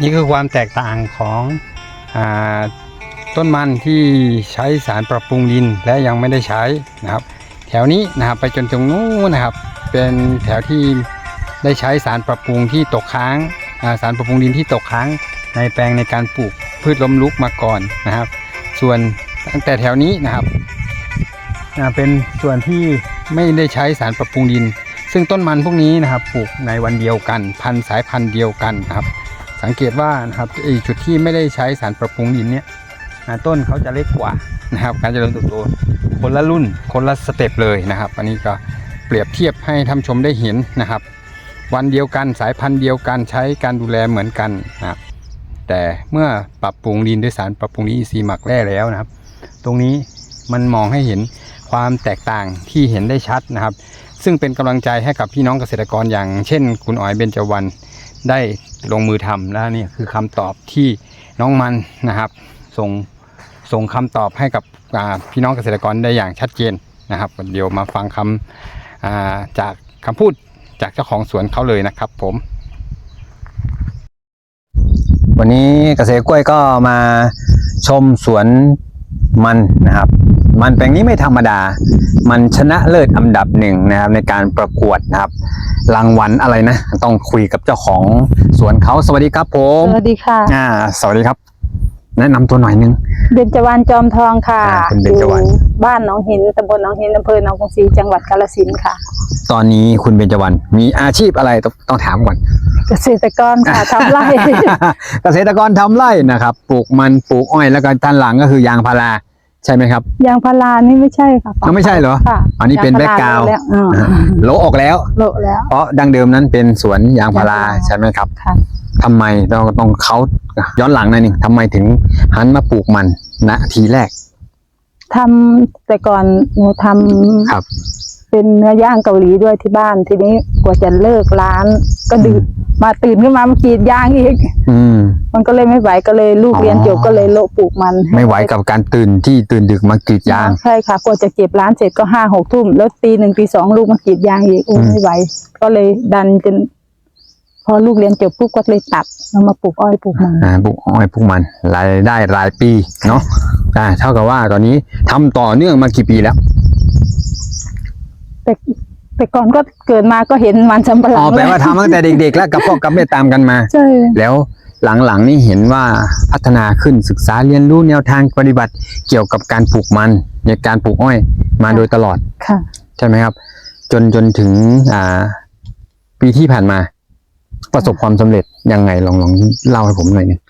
นี่คือความแตกต่างของอต้นมันที่ใช้สารปรับปรุงดินและยังไม่ได้ใช้นะครับ แถวนี้นะครับไปจนตรงนู้นนะครับ เป็นแถวที่ได้ใช้สารปรับปรุงที่ตกค้างาสารปรับปรุงดินที่ตกค้างในแปลงในการปลูกพืชล้มลุกมาก่อนนะครับ ส่วนตั้งแต่แถวนี้นะครับเป็นส่วนที่ไม่ได้ใช้สารปรับปรุงดิน ซึ่งต้นมันพวกนี้นะครับปลูกในวันเดียวกัน พันสายพันธุ์เดียวกันนะครับ สังเกตว่านะครับไอจุดที่ไม่ได้ใช้สารปรับปรุงดินเนี่ยต้นเขาจะเล็กกว่านะครับ การเจริญเติบโตคนละรุ่นคนละสเต็ปเลยนะครับ อันนี้ก็เปรียบเทียบให้ท่านชมได้เห็นนะครับ วันเดียวกันสายพันธุ์เดียวกันใช้การดูแลเหมือนกันนะครับแต่เมื่อปรับปรุงดินด้วยสารปรับปรุงนอินทรีหมักแร่แล้วนะครับ ตรงนี้มันมองให้เห็นความแตกต่างที่เห็นได้ชัดนะครับ ซึ่งเป็นกำลังใจให้กับพี่น้องเกษตรกรอย่างเช่น คุณอ๋อยเบญจวรรณได้ลงมือทำและนี่คือคำตอบที่น้องมันนะครับส่งส่งคำตอบให้กับพี่น้องเกษตรกรได้อย่างชัดเจนนะครับ เดี๋ยวมาฟังคำอ่าจากคำพูดจากเจ้าของสวนเขาเลยนะครับ ผม วันนี้เกษตรกล้วยก็มาชมสวนมันนะครับ มันแปลงนี้ไม่ธรรมดา มันชนะเลิศอันดับหนึ่งนะครับในการประกวดนะครับ รางวัลอะไรนะ ต้องคุยกับเจ้าของสวนเขาสวัสดีครับผมสวัสดีค่ะอ่าสวัสดีครับ แนะนำตัวหน่อยนึง เบญจวรรณจอมทองค่ะอ่าคุณเบญจวรรณ อยู่บ้านหนองหินตำบลหนองหินอำเภอหนองกรุงศรีจังหวัดกาฬสินธุ์ค่ะ ตอนนี้คุณเบญจวรรณมีอาชีพอะไรต้องต้องถามก่อน เกษตรกรค่ะทำไร่ เกษตรกรทำไร่นะครับ ปลูกมันปลูกอ้อยแล้วก็ด้านหลังก็คือยางพารา ใช่ไหมครับ ยางพารานี่ไม่ใช่ค่ะยังไม่ใช่เหรอ ค่ะอันนี้เป็นยงพแบ็คกราวด์แล้วอ่าอ่าโละออกแล้ว โละแล้ว เพราะดั้งเดิมนั้นเป็นสวนยางพารายางพาราใช่ไหมครับค่ะ ทำไมเราต้องเขาย้อนหลังหน่อยหนึ่งทำไมถึงหันมาปลูกมันณทีแรก ทำแต่ก่อนหนูทำครับ เป็นเนื้อย่างเกาหลีด้วยที่บ้าน ทีนี้กว่าจะเลิกร้านก็ดึก มาตื่นขึ้นมามากรีดยางอีกอืม มันก็เลยไม่ไหวก็เลยลูกอ๋อเรียนจบก็เลยโละปลูกมันไม่ไหวกับการตื่นที่ตื่นดึกมากรีดยาง ใช่ค่ะกว่าจะเก็บร้านเสร็จก็ห้าหกทุ่มแล้วตีหนึ่งตีสองลูกมากรีดยางอีกโอ้อืม ไม่ไหวก็เลยดันจนพอลูกเรียนจบปุ๊บก็เลยตัดแล้วมาปลูกอ้อยปลูกมัน อ่าปลูกอ้อยปลูกมันรายได้รายปีเนาะอ่าเท่ากับว่าตอนนี้ทำต่อเนื่องมากี่ปีแล้ว แต่ แต่ก่อนก็เกิดมาก็เห็นมันสำปะหลัอ๋งอแปลว่าทำตั้งแต่เด็ก ๆ แล้วกับพ่อกับแม่ตามกันมา ใช่ แล้วหลังๆนี่เห็นว่าพัฒนาขึ้นศึกษาเรียนรู้แนวทางปฏิบัติเกี่ยวกับการปลูกมันในการปลูกอ้อยมาโดยตลอดค่ะ ใช่ไหมครับ จนจนถึงอ่า ปีที่ผ่านมา ประสบความสำเร็จยังไงลองลองเล่าให้ผมหน่อยหนึง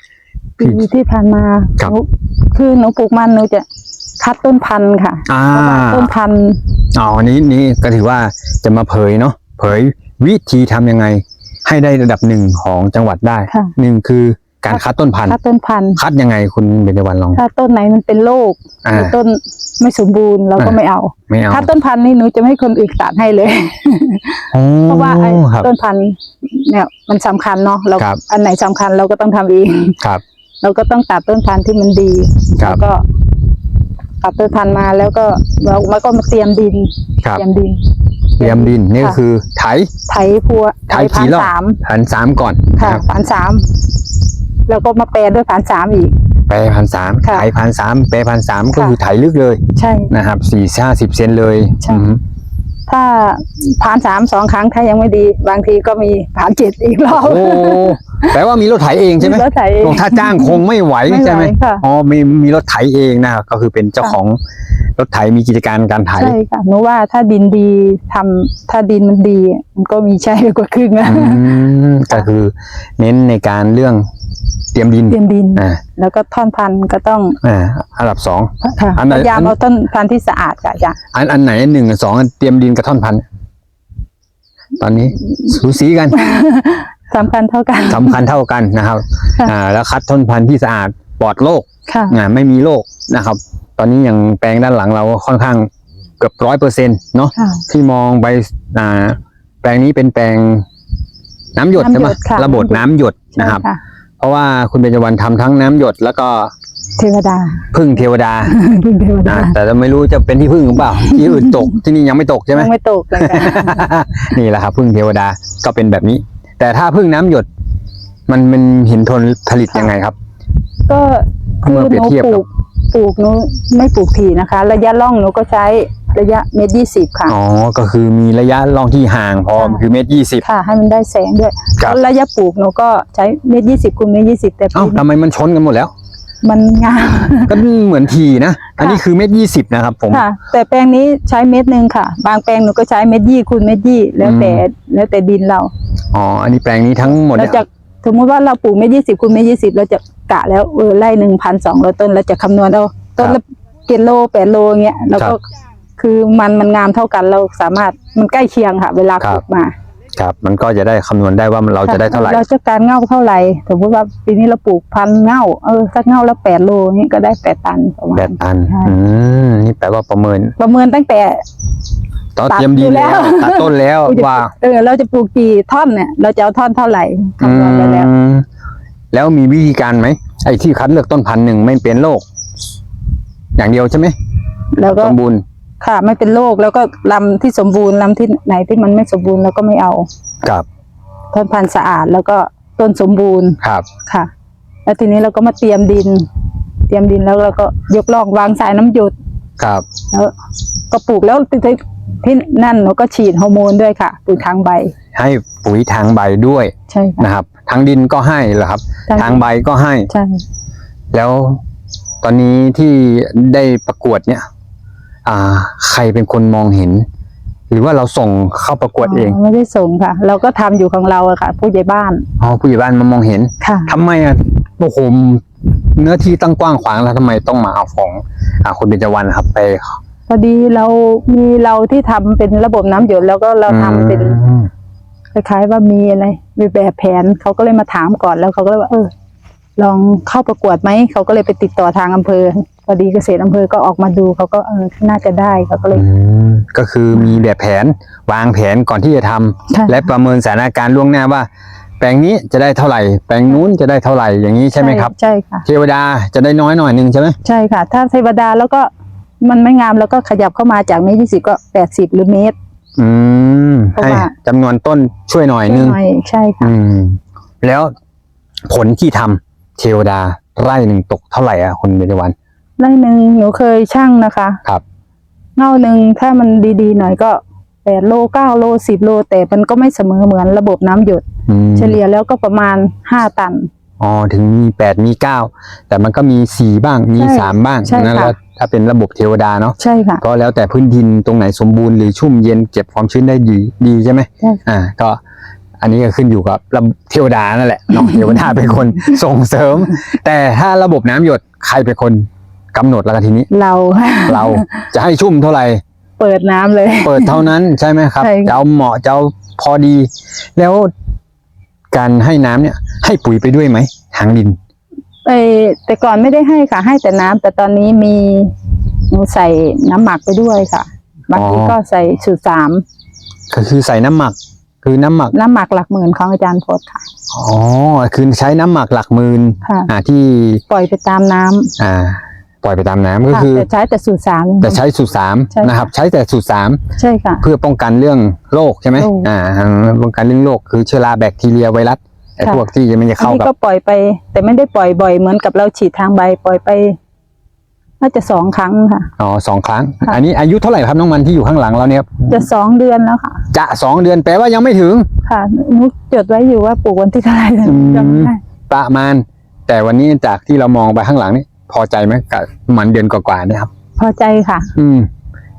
ปีที่ผ่านมาครับ หนูคือหนูปลูกมันหนูจะคัดต้นพันธุ์ค่ะอ่าเพราะว่าต้นพันธุ์ อ๋ออันนี้นี่ก็ถือว่าจะมาเผยเนาะเผยวิธีทำยังไง ให้ได้ระดับหนึ่งของจังหวัดได้ค่ะหนึ่งคือการคัดต้นพันธุ์คัดต้นพันธุ์คัดยังไงคุณเบญจวรรณลองถ้าต้นไหนมันเป็นโรคอ่าหรือต้นไม่สมบูรณ์เราก็อ่าไม่เอาไม่เอาถ้าต้นพันธุ์นี่หนูจะไม่ให้คนอื่นตัดให้เลยโอ้เพราะว่าไอ้ครับต้นพันธุ์เนี่ยมันสำคัญเนาะเราครับอันไหนสำคัญเราก็ต้องทำเองครับ เราก็ต้องตัดต้นพันธุ์ที่มันดีครับแล้วก็ ตัดต้นพันธุ์มาแล้วก็เราแล้วก็มาเตรียมดินครับ เตรียมดิน เตรียมดินนี่ก็ค่ะคือไถ ไถพัวไถพักี่นรอบสามพันสามก่อนค่ะรับพันสามแล้วก็มาแปรด้วยพันสามอีกแปรพันสามค่ะไถพันสามแปรพันสามก็ค่ะคือไถลึกเลย ใช่นะครับสี่ห้าสิบเซนเลยใช่อืมถ้าผ่านสามสองครั้งถ้ายังไม่ดี บางทีก็มีผ่านเจ็ดอีกรอบโอ้ แปลว่ามีรถไถเองใช่ไหมรถไถเองถ้าจ้างคงไม่ไหวไม่ไหวใช่ไหมค่ะอ๋อมีมีรถไถเองนะครับก็คือเป็นเจ้าของรถไถมีกิจการการไถใช่ค่ะหนูว่าถ้าดินดีทำถ้าดินมันดีมันก็มีใช่กว่าครึ่งนะอืมก็คือเน้นในการเรื่องเตรียมดินเตรียมดินอ่าแล้วก็ท่อนพันธุ์ก็ต้องอ่าอันดับสองค่ะอันไหนพยายามอันเอาต้นพันธุ์ที่สะอาดค่ะจ้ะอันอันไหนหนึ่งกับสองเตรียมดินกับท่อนพันธุ์ตอนนี้สูสีกัน สำคัญเท่ากันสำคัญเท่ากันนะครับค่ะอ่าแล้วคัดท่อนพันธุ์ที่สะอาดปลอดโรคค่ะอ่าไม่มีโรคนะครับ ตอนนี้อย่างแปลงด้านหลังเราค่อนข้างเกือบร้อยเปอร์เซ็นต์เนาะค่ะที่มองไปอ่าแปลงนี้เป็นแปลงน้ำหยดใช่ไหมน้ำหยดค่ะระบบน้ำหยดนะครับใช่เพราะว่าคุณเบญจวรรณทำทั้งน้ำหยดแล้วก็เทวดา พึ่งเทวดาพึ่งเทวดานะแต่จะไม่รู้จะเป็นที่พึ่งหรือเปล่า ที่อื่นตกที่นี่ยังไม่ตกใช่ไหมยังไม่ตกเลยค่ะนี่แหละครับ พึ่งเทวดาก็เป็นแบบนี้ แต่ถ้าพึ่งน้ำหยด มันเป็นหินทนผลิตยังไงครับ ก็คือเมื่อเปรีหยบนูเทียบปลูกับกปลูกหนูไม่ปลูกถี่นะคะ ระยะล่องหนูก็ใช้ระยะเมตรยี่สิบค่ะ อ๋อก็คือมีระยะล่องที่ห่างพอค่ะ คือเมตรยี่สิบ ค่ะ ให้มันได้แสงด้วยครับ แล้วระยะปลูกหนูก็ใช้เมตรยี่สิบคูณเมตรยี่สิบแต่เอ้าปีทำไมมันชนกันหมดแล้ว มันงามก็เหมือนทีนะ อันนี้คือเมตรยี่สิบนะครับผมค่ะ แต่แปลงนี้ใช้เม็ดหนึ่งค่ะ บางแปลงหนูก็ใช้เม็ดยี่คูณเม็ดยี่แล้วแต่แล้วแต่ดินเราอ๋ออันนี้แปลงนี้ทั้งหมดเราเนี่ยจะสมมติว่าเราปลูกเม็ดยี่สิบคูณเม็ดยี่สิบเราจะกะแล้วเออไร่หนึ่งพันสองร้อยต้นเราจะคำนวณเอาต้นละเจ็ดโลแปดโลเงี้ยแล้วก็คือมันมันงามเท่ากันเราสามารถมันใกล้เคียงค่ะ เวลาปลูกมา ครับ มันก็จะได้คำนวณได้ว่าเราจะได้เท่าไหร่ เราจะการเง่าเท่าไหร่สมมติว่าปีนี้เราปลูกพันเง่าเออสักเง่าละแปดโลนี่ก็ได้แปดตันประมาณแปดตันใช่อืมนี่แปลว่าประเมิน ประเมินตั้งแต่ตอนตัดเตรียมดีอยู่แล้แล้ววตัดต้นแล้วว่าเออเราจะปลูกกี่ท่อนเนี่ย เราจะเอาท่อนเท่าไหร่คำนวณไปแล้วอืมแล้วมีวิธีการไหมไอ้ที่คัดเลือกต้นพันธุ์หนึ่งไม่เป็นโรคอย่างเดียวใช่ไหมแล้วก็สมบูรณ์ ค่ะ ไม่เป็นโรคแล้วก็ลำที่สมบูรณ์ลำที่ไหนที่มันไม่สมบูรณ์เราก็ไม่เอาครับต้นพันธุ์สะอาดแล้วก็ต้นสมบูรณ์ครับค่ะ แล้วทีนี้เราก็มาเตรียมดิน เตรียมดินแล้วเราก็ยกล่องวางสายน้ำหยดครับแล้วก็ปลูกแล้วที่ที่นั่นเราก็ฉีดฮอร์โมนด้วยค่ะปุ๋ยทางใบ ให้ปุ๋ยทางใบด้วยใช่ค่ะนะครับทางดินก็ให้เหรอครับทางทางใบก็ให้ใช่แล้วตอนนี้ที่ได้ประกวดเนี่ย อ่า ใครเป็นคนมองเห็น หรือว่าเราส่งเข้าประกวดเองไม่ได้ส่งค่ะ เราก็ทำอยู่ของเราอะค่ะ ผู้ใหญ่บ้านอ๋อผู้ใหญ่บ้านมามองเห็นค่ะทำไมอะโอ้โหเนื้อที่ตั้งกว้างขวางแล้วทำไมต้องมาเอาของอ่าคุณเบญจวรรณครับไปพอดีเรามีเราที่ทำเป็นระบบน้ำหยดแล้วก็เราทำเป็นอืมคล้ายๆว่ามีอะไรมีแบบแผนเขาก็เลยมาถามก่อนแล้วเขาก็เลยว่าเออลองเข้าประกวดไหมเขาก็เลยไปติดต่อทางอำเภอพ อดีเกษตรอำเภอก็ออกมาดูเขาก็เออน่าจะได้เขาก็เลยอืมก็คือมีแบบแผนวางแผนก่อนที่จะทำใช่และประเมินสถานการณ์ล่วงหน้าว่า แปลงนี้จะได้เท่าไหร่ แปลงนู้นจะได้เท่าไหร่อย่างนี้ใช่ไหมครับ ใช่ค่ะ เทวดาจะได้น้อยหน่อยหนึงใช่ไหมใช่ค่ะ ถ้าเทวดาแล้วก็มันไม่งามแล้วก็ขยับเข้ามาจากเมตรยี่สิบก็แปดสิบหรือเมตร อืมเพราะให้ว่า จำนวนต้นช่วยหน่อยหนึง หน่อยใช่ค่ะ อืม แล้วผลที่ทำเทวดาไร่หนึ่งตกเท่าไหร่อะคุณเบญจวรรณ ไร่หนึ่งหนูเคยช่างนะคะครับเง่าหนึ่งถ้ามันดีๆหน่อยก็แปดโลเก้าโลสิบโล แต่มันก็ไม่เสมอเหมือนระบบน้ำหยด อืมเฉลี่ยแล้วก็ประมาณห้าตัน อ๋อถึงมีแปดมีเก้าแต่มันก็มีสี่บ้างมีใช่สามบ้างใช่นั่นค่ะ แล้วถ้าเป็นระบบเทวดาเนาะใช่ค่ะ ก็แล้วแต่พื้นดินตรงไหนสมบูรณ์หรือชุ่มเย็นเก็บความชื้นได้ดีดีใช่ไหมใช่ อ่าก็อันนี้ก็ขึ้นอยู่กับระบบเทวดานั่นแหละเนาะ เทวดาเป็นคนส่งเสริม แต่ถ้าระบบน้ำหยดใครเป็นคน กำหนดแล้วกันทีนี้ เรา เราจะให้ชุ่มเท่าไหร่ เปิดน้ำเลย เปิดเท่านั้นใช่ไหมครับใช่ค่ะ จะเอาเหมาะจะเอาพอดี แล้วการให้น้ำเนี่ย ให้ปุ๋ยไปด้วยไหมทางดิน เออแต่ก่อนไม่ได้ให้ค่ะ ให้แต่น้ำแต่ตอนนี้มีหนูใส่น้ำหมักไปด้วยค่ะบางทีอ๋อก็ใส่สูตรสามก็คือใส่น้ำหมัก คือน้ำหมักน้ำหมักหลักหมื่นของอาจารย์พจน์ค่ะอ๋อคือใช้น้ำหมักหลักหมื่นค่ะ อ่าที่ปล่อยไปตามน้ำอ่า ปล่อยไปตามน้ำก็ค่ะคือ แต่ใช้แต่สูตรสาม แต่ใช้สูตรสามใช่ค่ะ นะครับ ใช้แต่สูตรสามใช่ค่ะ เพื่อป้องกันเรื่องโรคใช่ไหมโรค อ่าป้องกันเรื่องโรคคือเชื้อราแบคทีเรียไวรัสไอ้ค่ะพวกที่มันจะอันเข้านี้กับ ก็ปล่อยไป แต่ไม่ได้ปล่อยบ่อยเหมือนกับเราฉีดทางใบปล่อยไป น่าจะสองครั้งค่ะ อ๋อสองครั้ง ค่ะ อันนี้อายุเท่าไหร่ครับน้องมันที่อยู่ข้างหลังเราเนี่ยครับจะสองเดือนแล้วค่ะ จะสองเดือนแปลว่ายังไม่ถึง ค่ะนุกจดไว้อยู่ว่าปลูกวันที่เท่าไหร่แต่อืม จำไม่ได้ประมาณ แต่วันนี้จากที่เรามองไปข้างหลังนี่ พอใจไหมกับมันเดือนกว่าๆเนะครับ พอใจค่ะ อืม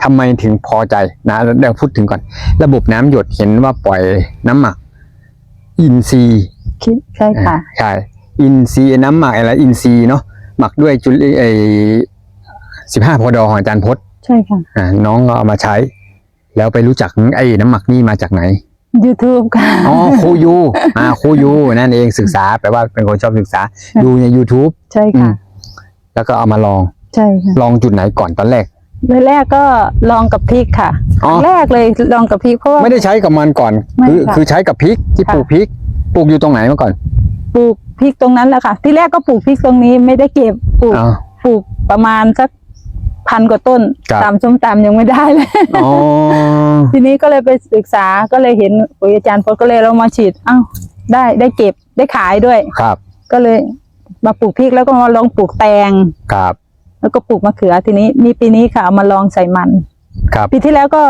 ทำไมถึงพอใจนะเดี๋ยวพูดถึงก่อน ระบบน้ำหยดเห็นว่าปล่อยน้ำหมัก อินทรีย์คิดใช่ค่ะ อ่าใช่อินทรีย์น้ำหมักอะไรอินทรีย์เนาะหมักด้วยจุลไอสิบห้าพอดอของอาจารย์พจน์ใช่ค่ะ อ่าน้องก็เอามาใช้ แล้วไปรู้จักไอ้น้ำหมักนี่มาจากไหน YouTube ค่ะ อ๋อครูยูอ่าครูยูนั่นเองศึกษาแปลว่าเป็นคนชอบศึกษาดูใน YouTube ใช่อืค่ะม แล้วก็เอามาลอง ใช่ค่ะลองจุดไหนก่อนตอนแรกแรกๆก็ลองกับพริกค่ะอ๋อ แรกเลยลองกับพริกเพราะว่า ไม่ได้ใช้กับมันก่อน ไม่คือค่ะคือใช้กับพริกที่ค่ะ ปลูกพริกปลูกอยู่ตรงไหนเมื่อก่อนปลูกพริกตรงนั้นแหละค่ะ ที่แรกก็ปลูกพริกตรงนี้ไม่ได้เก็บปลูก อ๋อ ปลูกประมาณสักพันกว่าต้นครับ ตามส้มตำยังไม่ได้เลย อ๋อ ทีนี้ก็เลยไปศึกษาก็เลยเห็นปุ๋ยอาจารย์พจน์ก็เลยเรามาฉีดอ้าวได้ได้เก็บได้ขายด้วย ครับ ก็เลย มาปลูกพริกแล้วก็มาลองปลูกแตงครับ แล้วก็ปลูกมะเขือทีนี้ มีปีนี้ค่ะเอามาลองใส่มัน ครับ ปีที่แล้วก็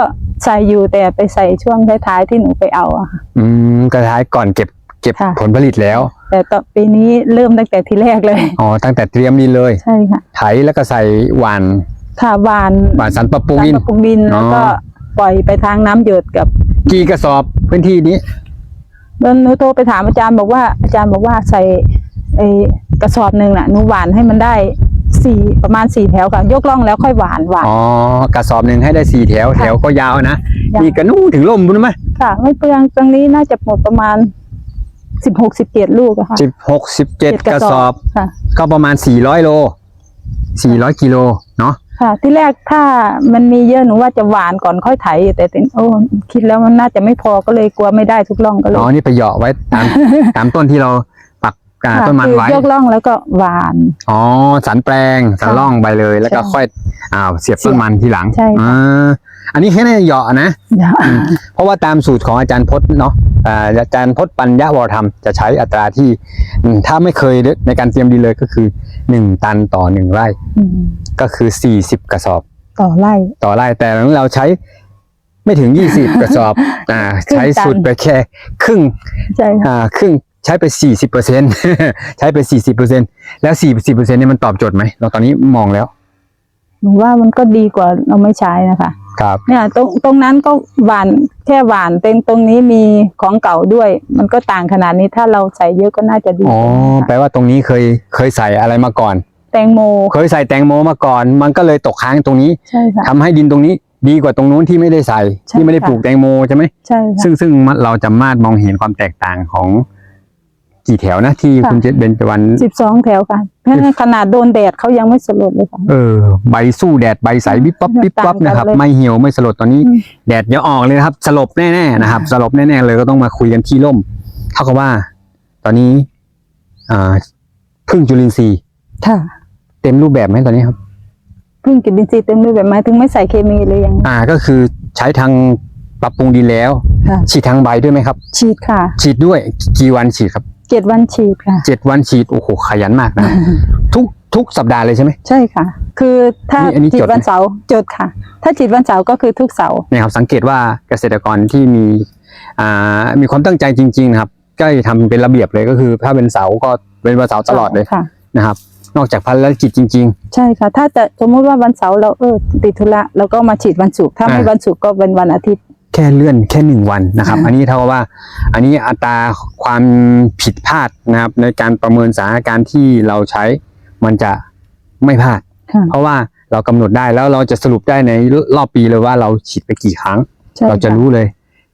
ใส่อยู่แต่ไปใส่ช่วงท้ายๆที่หนูไปเอาอะค่ะอืมกระท้ายก่อนเก็บเก็บค่ะผลผลิตแล้ว แต่ต่อปีนี้เริ่มตั้งแต่ทีแรกเลย อ๋อตั้งแต่เตรียมดินเลย ใช่ค่ะไถแล้วก็ใส่หวานค่ะหวานหวานสันปะปูการอินปรับปรุงดินแล้วก็อ๋อปล่อยไปทางน้ำหยดกับ กี่กระสอบพื้นที่นี้แล้วหนูโทรไปถามอาจารย์บอกว่าอาจารย์บอกว่าใส่ไอ้ กระสอบหนึ่งน่ะหนูหวานให้มันได้สี่ประมาณสี่แถวค่ะ ยกล่องแล้วค่อยหวานหวาน อ๋อกระสอบหนึ่งให้ได้สี่แถวค่ะแถวก็ยาวนะยาวนี่กระนู้นถึงล่มบุญไหมค่ะ ไม่เปลืองตรงนี้น่าจะหมดประมาณสิบหกสิบเจ็ดลูกอะค่ะสิบหกสิบเจ็ดกระสอบค่ะก็ประมาณสี่ร้อยโลสี่ร้อยกิโลเนาะค่ะ ที่แรกถ้ามันมีเยอะหนูว่าจะหวานก่อนค่อยไถแต่ถึงโอ้คิดแล้วมันน่าจะไม่พอก็เลยกลัวไม่ได้ทุกร่องก็เลยอ๋อนี่ไปเหยาะไว้ตามตามต้นที่เราปั กอ่าค่ะต้นมันคือไว้ยกล่องแล้วก็หวาน อ๋อสันแปลงสันค่ะร่องไปเลย แล้วก็ใช่ค่อยอ้าวเสียบต้นมันทีหลังใช่ค่ะอ่าอันนี้แค่ในเหยาะนะ เพราะว่าตามสูตรของอาจารย์พจน์เนาะอ่าอาจารย์พจน์ปัญญาวรธรรมจะใช้อัตราที่อืมถ้าไม่เคยในการเตรียมดินเลยก็คือหนึ่งตันต่อหนึ่งไร่อืมก็คือสี่สิบกระสอบ ต่อไร่ ต่อไร่แต่เราใช้ไม่ถึงยี่สิบกระสอบ อ่าครึ่งใช้ตันสูตรไปแค่ครึ่งใช่ค่ะอ่าครึ่ง ใช้ไปสี่สิบเปอร์เซ็นใช้ไปสี่สิบเปอร์เซ็นแล้วสี่สิบเปอร์เซ็นเนี่ยมันตอบโจทย์ไหมเราตอนนี้มองแล้วหนูว่ามันก็ดีกว่าเราไม่ใช้นะคะ ครับ เนี่ยตรงตรงนั้นก็หวานแค่หวานเป็นตรงนี้มีของเก่าด้วย มันก็ต่างขนาดนี้ถ้าเราใส่เยอะก็น่าจะดีอ๋อค่ะแปลว่าตรงนี้เคยเคยใส่อะไรมาก่อน แตงโม เคยใส่แตงโมมาก่อน มันก็เลยตกค้างตรงนี้ใช่ค่ะทำให้ดินตรงนี้ดีกว่าตรงนู้นที่ไม่ได้ใส่ใช่ที่ไม่ได้ค่ะปลูกแตงโมใช่ไหมใช่ค่ะซึ่งซึ่งเราจะมาดมองเห็นความแตกต่างของ กี่แถวนะที่ค่ะคุณเจษเบญจวรรณสิบสองแถวค่ะขนาดโดนแดดเขายังไม่สลดเลยค่ะเออใบสู้แดดใบใสวิบวับวิบวับต่างกันนะครับเลยไม่เหี่ยวไม่สลดตอนนี้อืมแดดเดี๋ยวออกเลยนะครับ สลบแน่ๆนะครับสลบแน่ๆเลยก็ต้องมาคุยกันที่ร่ม เท่ากับว่า ตอนนี้อ่าพึ่งจุลินทรีย์ค่ะเต็มรูปแบบไหมตอนนี้ครับเพึ่งกินดินทรีย์เต็มด้วยแบบไม้ถึงไม่ใส่เคมีเลยยัง อ่าก็คือใช้ทางปรับปรุงดินแล้วค่ะฉีดทางใบด้วยไหมครับ ฉีดค่ะ ฉีดด้วยกี่วันฉีดครับ เจ็ดวันฉีดค่ะ เจ็ดวันฉีดโอ้โหขยันมากนะ ทุกทุกสัปดาห์เลยใช่ไหม ใช่ค่ะ คือถ้านี่อันนี้ฉีจดดไหมวันเสาร์จดค่ะ ถ้าฉีดวันเสาร์ก็คือทุกเสาร์เนี่ยครับสังเกตว่าเกษตรกรที่มีอ่ามีความตั้งใจจริงๆนะครับก็จะทำเป็นระเบียบเลยก็คือ ถ้าเป็นเสาร์ก็เป็นวันเสาร์ตลอดเลยค่ะนะครับ นอกจากภารกิจจริงใช่ค่ะ ถ้าจะสมมุติว่าวันเสาร์เราเออติดธุระเราก็มาฉีดวันศุกร์ถ้าไม่อ่าวันศุกร์ก็เป็นวันอาทิตย์ๆ แค่เลื่อนแค่หนึ่งวันนะครับอ่าอันนี้เท่ากับว่า อันนี้อัตราความผิดพลาดนะครับ ในการประเมินสถานการณ์ที่เราใช้มันจะไม่พลาดค่ะเพราะว่าเรากำหนดได้แล้วเราจะสรุปได้ในรอบปีเลยว่าเราฉีดไปกี่ครั้งใช่เราจะค่รู้เลย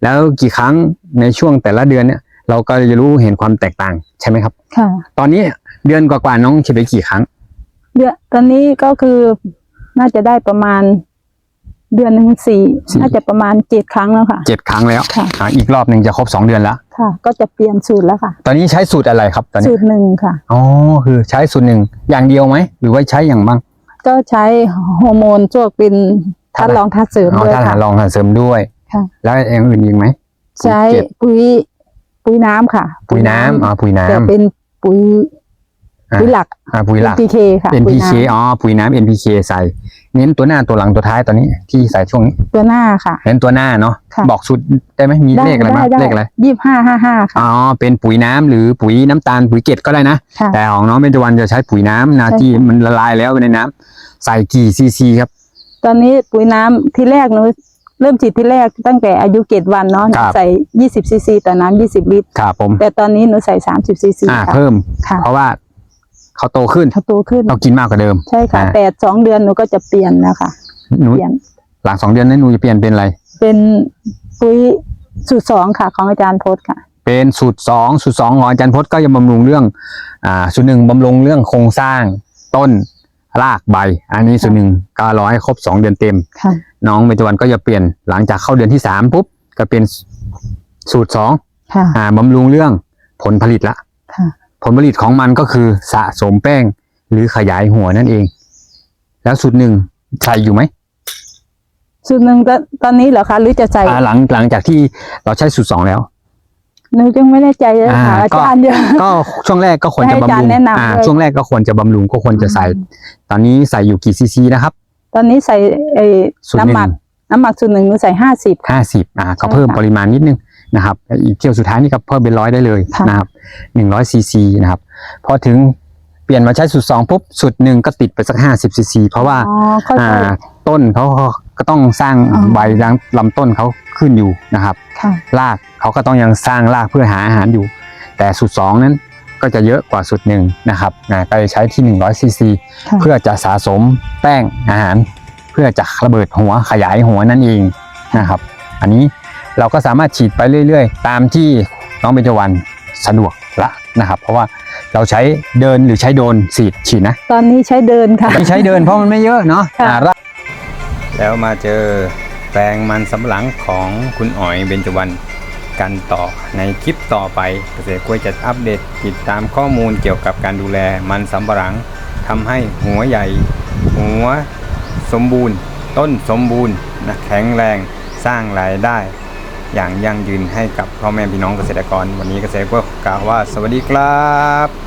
แล้วกี่ครั้งในช่วงแต่ละเดือนเนี่ย เราก็จะรู้เห็นความแตกต่างใช่ไหมครับค่ะตอนนี้เดือนกว่าๆน้องฉีดไปกี่ครั้งเดือนตอนนี้ก็คือน่าจะได้ประมาณ เดือนหนึ่งสี่สี่น่าจะประมาณเจ็ดครั้งแล้วค่ะเจ็ดครั้งแล้วค่ะอ่าอีกรอบหนึ่งจะครบสองเดือนแล้วค่ะ ก็จะเปลี่ยนสูตรแล้วค่ะ ตอนนี้ใช้สูตรอะไรครับ ตอนสูนี้ตรหนึ่งค่ะอ๋อคือใช้สูตรหนึ่งอย่างเดียวไหมหรือว่าใช้อย่างบ้างก็ใช้ฮอร์โมนพวกเป็นทัดรองทัดเสริมอ๋อด้วยถ้าหาค่ะรองหาเสริมด้วยค่ะ แล้วอย่างอื่นอีกไหมใช้เจ็ดปุ๋ยปุ๋ยน้ำค่ะ ปุ๋ยน้ำอ๋อปุ๋ยน้แต่เป็นปุ๋ยอ่าปุ๋ยหลักำอ่าปุ๋ยหลัก NPK ค่ะปุ๋ย NPK น้อ๋อปุ๋ยน้ำ NPK ใส่ เน้นตัวหน้าตัวหลังตัวท้ายตอนนี้ที่ใส่ช่วงนี้ำตัวหน้าค่ะ เน้นตัวหน้าเนาะค่ะบอกสูตรได้ไหมมีเลขอะไรบ้างเลขอะไรยี่สิบห้าห้าห้าค่ะ อ๋อเป็นปุ๋ยน้ำหรือปุ๋ยน้ำตาลปุ๋ยเกล็ดก็ได้นะ ค่ะแต่ของน้องเบญจวรรณจะใช้ปุ๋ยน้ำนาใช่ที่ค่ะ มันละลายแล้วในน้ำใส่กี่ซีซีครับ ตอนนี้ปุ๋ยน้ำที่แรกหนูเริ่มฉีดที่แรกตั้งแต่อายุเกตวันเนาะหนูครับ ใส่ยี่สิบซีซีต่อน้ำยี่สิบลิตร ครับผมแต่ตอนนี้หนูใส่สามสิบซีซีอ่าค่ะ เพิ่ม ค่ะ เพราะว่า เขาโตขึ้นเขาโตขึ้นเรากินมากกว่าเดิม ใช่ค่ะอ่าแต่สองเดือนหนูก็จะเปลี่ยนแล้วค่ะหนูเปลี่ยนหลังสองเดือนนั้นหนูจะเปลี่ยนเป็นอะไร เป็นปุ๋ยสูตรสองค่ะ ของอาจารย์โพสค่ะ เป็นสูตรสองสูตรสองของอาจารย์พจน์ก็จะบำรุงเรื่อง อ่า สูตรหนึ่งบำรุงเรื่องโครงสร้างต้นรากใบ อันนี้สูตรหนึ่งก็รอให้ครบสองเดือนเต็มค่ะน้องเบญจวรรณก็จะเปลี่ยนหลังจากเข้าเดือนที่สามปุ๊บก็เป็นสูตรสองค่ะอ่าบำรุงเรื่องผลผลิตละค่ะผ ลผลิตของมันก็คือสะสมแป้งหรือขยายหัวนั่นเอง แล้วสูตรหนึ่งใส่อยู่ไหมสูตรหนึ่งตอนตอนนี้เหรอคะ หรือจะใส่อ่าหลังหลังจากที่เราใช้สูตรสองแล้วหนูยังไม่แน่ใจเลยค่ะอ่าอาก็จารย์เยอะก็ช่วงแรกก็ควรจะให้อาบำจารย์รุงแนะนำอ่าด้วยช่วงแรกก็ควรจะบำรุงก็ควรจะใส่อืมตอนนี้ใส่อยู่กี่ซีซีนะครับ ตอนนี้ใส่ไอ้สูตรหนึ่งน้ำหมักน้ำหมักสูตรหนึ่งหนูใส่ห้าสิบห้าสิบอ่าก็ใช่เพิ่มค่ะปริมาณนิดนึง นะครับแล้วอีกเที่ยวสุดท้ายนี่ก็เพิ่มเป็นร้อยได้เลยค่ะนะครับหนึ่งร้อยซีซีนะครับพอถึงเปลี่ยนมาใช้สูตรสองปุ๊บสูตรหนึ่งก็ติดไปสักห้าสิบซีซีเพราะว่าอ๋อค่อยอ่าต้นเขาก็ต้องสร้างอ๋อใบรังลำต้นเขาขึ้นอยู่นะครับๆค่ะรากเขาก็ต้องยังสร้างรากเพื่อหาอาหารอยู่ แต่สูตรสองนั้นก็จะเยอะกว่าสูตรหนึ่งนะครับนะก็จะใช้ที่100ซีซีค่ะเพื่อจะสะสมแป้งอาหาร เพื่อจะระเบิดหัวขยายหัวนั่นเองนะครับ อันนี้ เราก็สามารถฉีดไปเรื่อยๆ ตามที่น้องเบญจวรรณสะดวกละนะครับ เพราะว่าเราใช้เดินหรือใช้โดรนฉีดฉีดนะตอนนี้ใช้เดินค่ะ ไม่ใช้เดินเพราะมันไม่เยอะเนาะค่ะ อ่าละแล้วมาเจอแปลงมันสำปะหลังของคุณอ๋อยเบญจวรรณกันต่อในคลิปต่อไปเกษตรกล้วยจะอัปเดตติดตามข้อมูลเกี่ยวกับการดูแลมันสำปะหลังทำให้หัวใหญ่ หัวสมบูรณ์ ต้นสมบูรณ์นะแข็งแรงสร้างรายได้ อย่างยั่งยืนให้กับพ่อแม่พี่น้องเกษตรกร วันนี้เกษตรกรกล่าวว่า สวัสดีครับ